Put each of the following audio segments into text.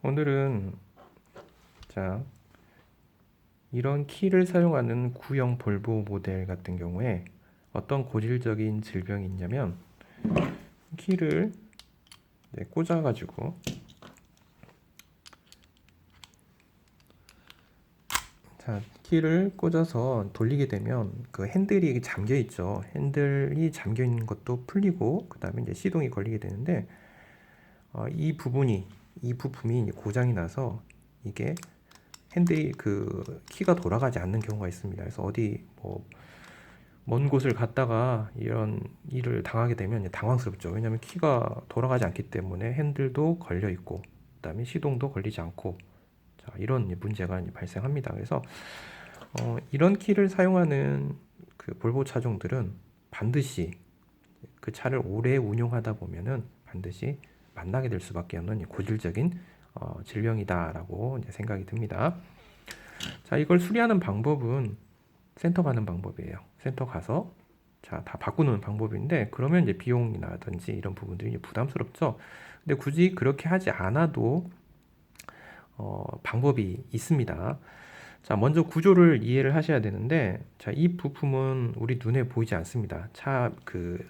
오늘은 자 이런 키를 사용하는 구형 볼보 모델 같은 경우에 어떤 고질적인 질병이 있냐면 키를 꽂아가지고 자 키를 꽂아서 돌리게 되면 그 핸들이 잠겨 있죠. 핸들이 잠겨 있는 것도 풀리고 그 다음에 이제 시동이 걸리게 되는데 어, 이 부분이 이 부품이 고장이 나서 이게 핸들이 그 키가 돌아가지 않는 경우가 있습니다. 그래서 어디 뭐 먼 곳을 갔다가 이런 일을 당하게 되면 당황스럽죠. 왜냐하면 키가 돌아가지 않기 때문에 핸들도 걸려 있고 그다음에 시동도 걸리지 않고 자, 이런 문제가 발생합니다. 그래서 어, 이런 키를 사용하는 그 볼보 차종들은 반드시 그 차를 오래 운용하다 보면은 반드시 만나게 될 수밖에 없는 이 고질적인 어, 질병이다라고 생각이 듭니다. 자, 이걸 수리하는 방법은 센터 가는 방법이에요. 센터 가서 자, 다 바꾸는 방법인데 그러면 이제 비용이라든지 이런 부분들이 부담스럽죠. 근데 굳이 그렇게 하지 않아도 어, 방법이 있습니다. 자, 먼저 구조를 이해를 하셔야 되는데 자, 이 부품은 우리 눈에 보이지 않습니다. 차 그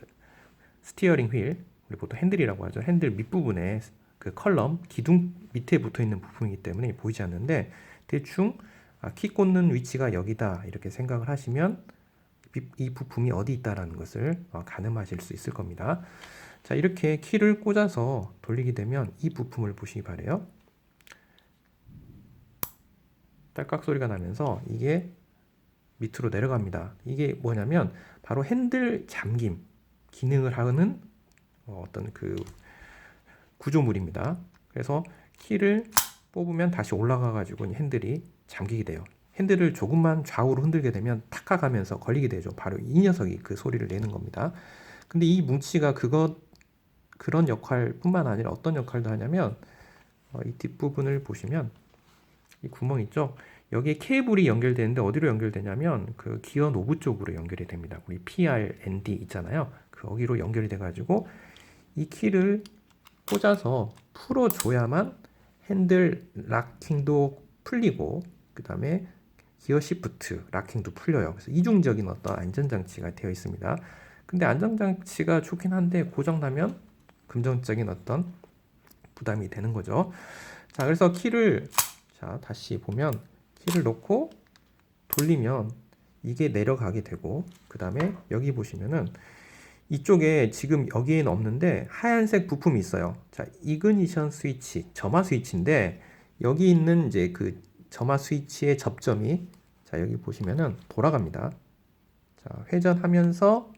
스티어링 휠, 우리 보통 핸들이라고 하죠. 핸들 밑부분에 그 컬럼, 기둥 밑에 붙어 있는 부품이기 때문에 보이지 않는데 대충 아, 키 꽂는 위치가 여기다 이렇게 생각을 하시면 이- 이 부품이 어디 있다라는 것을 어, 가늠하실 수 있을 겁니다. 자, 이렇게 키를 꽂아서 돌리게 되면 이 부품을 보시기 바래요. 딸깍 소리가 나면서 이게 밑으로 내려갑니다. 이게 뭐냐면 바로 핸들 잠김 기능을 하는 어, 어떤 그 구조물입니다. 그래서 키를 뽑으면 다시 올라가 가지고 핸들이 잠기게 돼요. 핸들을 조금만 좌우로 흔들게 되면 탁하가면서 걸리게 되죠. 바로 이 녀석이 그 소리를 내는 겁니다. 근데 이 뭉치가 그것 그런 역할뿐만 아니라 어떤 역할도 하냐면 어, 이 뒷부분을 보시면 이 구멍 있죠? 여기에 케이블이 연결되는데 어디로 연결되냐면 그 기어 노브 쪽으로 연결이 됩니다. 우리 PRND 있잖아요. 그 거기로 연결이 돼가지고 이 키를 꽂아서 풀어줘야만 핸들 락킹도 풀리고 그 다음에 기어 시프트 락킹도 풀려요. 그래서 이중적인 어떤 안전장치가 되어 있습니다. 근데 안전장치가 좋긴 한데 고장나면 금전적인 어떤 부담이 되는 거죠. 자, 그래서 키를 자, 다시 보면 키를 놓고 돌리면 이게 내려가게 되고 그 다음에 여기 보시면은 이쪽에 지금 여기에는 없는데 하얀색 부품이 있어요. 자, 이그니션 스위치, 점화 스위치인데 여기 있는 이제 그 점화 스위치의 접점이 자, 여기 보시면은 돌아갑니다. 자, 회전하면서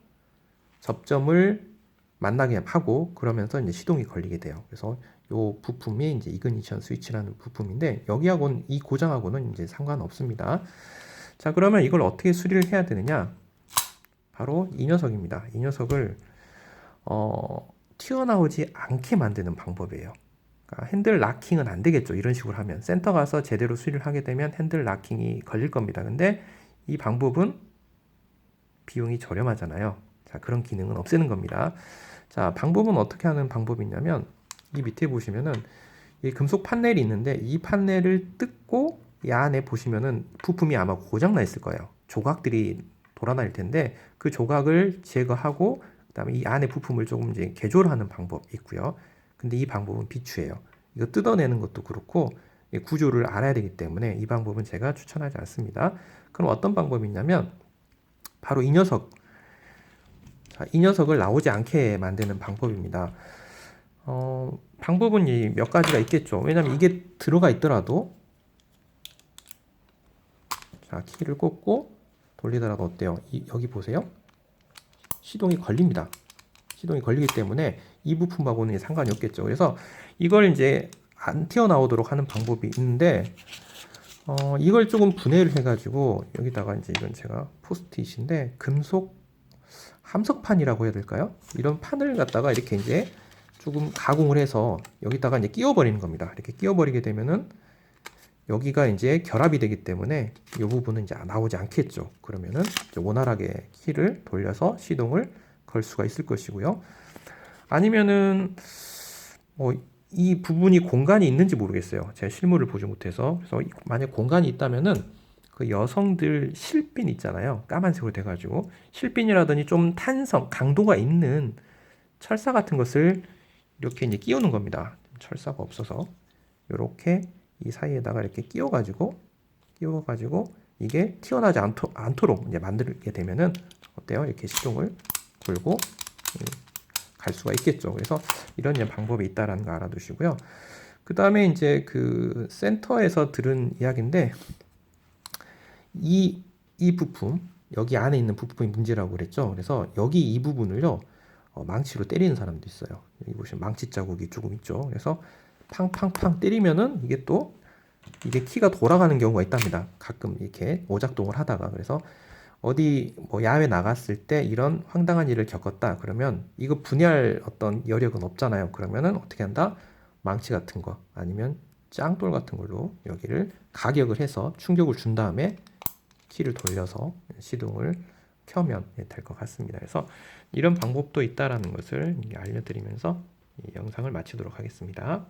접점을 만나게 하고 그러면서 이제 시동이 걸리게 돼요. 그래서 요 부품이 이제 이그니션 스위치라는 부품인데 여기하고는 이 고장하고는 이제 상관없습니다. 자, 그러면 이걸 어떻게 수리를 해야 되느냐? 바로 이 녀석입니다. 이 녀석을 어, 튀어나오지 않게 만드는 방법이에요. 그러니까 핸들 락킹은 안 되겠죠. 이런 식으로 하면 센터 가서 제대로 수리를 하게 되면 핸들 락킹이 걸릴 겁니다. 근데 이 방법은 비용이 저렴하잖아요. 자, 그런 기능은 없애는 겁니다. 자, 방법은 어떻게 하는 방법이냐면 이 밑에 보시면은 이 금속 판넬이 있는데 이 판넬을 뜯고 이 안에 보시면은 부품이 아마 고장 나 있을 거예요. 조각들이 돌아다닐 텐데 그 조각을 제거하고 그다음에 이 안에 부품을 조금 이제 개조를 하는 방법이 있고요. 근데 이 방법은 비추예요. 이거 뜯어내는 것도 그렇고 이 구조를 알아야 되기 때문에 이 방법은 제가 추천하지 않습니다. 그럼 어떤 방법이 있냐면 바로 이 녀석 자, 이 녀석을 나오지 않게 만드는 방법입니다. 어, 방법은 이몇 가지가 있겠죠. 왜냐면 이게 들어가 있더라도 자, 키를 꽂고 돌리더라도 어때요? 이, 여기 보세요. 시동이 걸립니다. 시동이 걸리기 때문에 이 부품하고는 상관이 없겠죠. 그래서 이걸 이제 안 튀어나오도록 하는 방법이 있는데 어, 이걸 조금 분해를 해가지고 여기다가 이제 이건 제가 포스트잇인데 금속 함석판이라고 해야 될까요? 이런 판을 갖다가 이렇게 이제 조금 가공을 해서 여기다가 이제 끼워버리는 겁니다. 이렇게 끼워버리게 되면은 여기가 이제 결합이 되기 때문에 이 부분은 이제 나오지 않겠죠. 그러면은 원활하게 키를 돌려서 시동을 걸 수가 있을 것이고요. 아니면은 뭐이 부분이 공간이 있는지 모르겠어요. 제가 실물을 보지 못해서. 그래서 이- 만약 공간이 있다면은 그 여성들 실핀 있잖아요. 까만색으로 돼가지고 실핀이라더니 좀 탄성, 강도가 있는 철사 같은 것을 이렇게 이제 끼우는 겁니다. 철사가 없어서 이렇게 이 사이에다가 이렇게 끼워가지고 끼워가지고 이게 튀어나지 않도, 않도록 이제 만들게 되면은 어때요? 이렇게 시동을 걸고 음, 갈 수가 있겠죠. 그래서 이런 방법이 있다라는 거 알아두시고요. 그 다음에 이제 그 센터에서 들은 이야기인데 이, 이 부품 여기 안에 있는 부품이 문제라고 그랬죠. 그래서 여기 이 부분을요 어, 망치로 때리는 사람도 있어요. 여기 보시면 망치 자국이 조금 있죠. 그래서 팡팡팡 때리면은 이게 또 이게 키가 돌아가는 경우가 있답니다. 가끔 이렇게 오작동을 하다가 그래서 어디 뭐 야외 나갔을 때 이런 황당한 일을 겪었다 그러면 이거 분해할 어떤 여력은 없잖아요. 그러면은 어떻게 한다? 망치 같은 거 아니면 짱돌 같은 걸로 여기를 가격을 해서 충격을 준 다음에 키를 돌려서 시동을 켜면 될 것 같습니다. 그래서 이런 방법도 있다라는 것을 알려드리면서 이 영상을 마치도록 하겠습니다.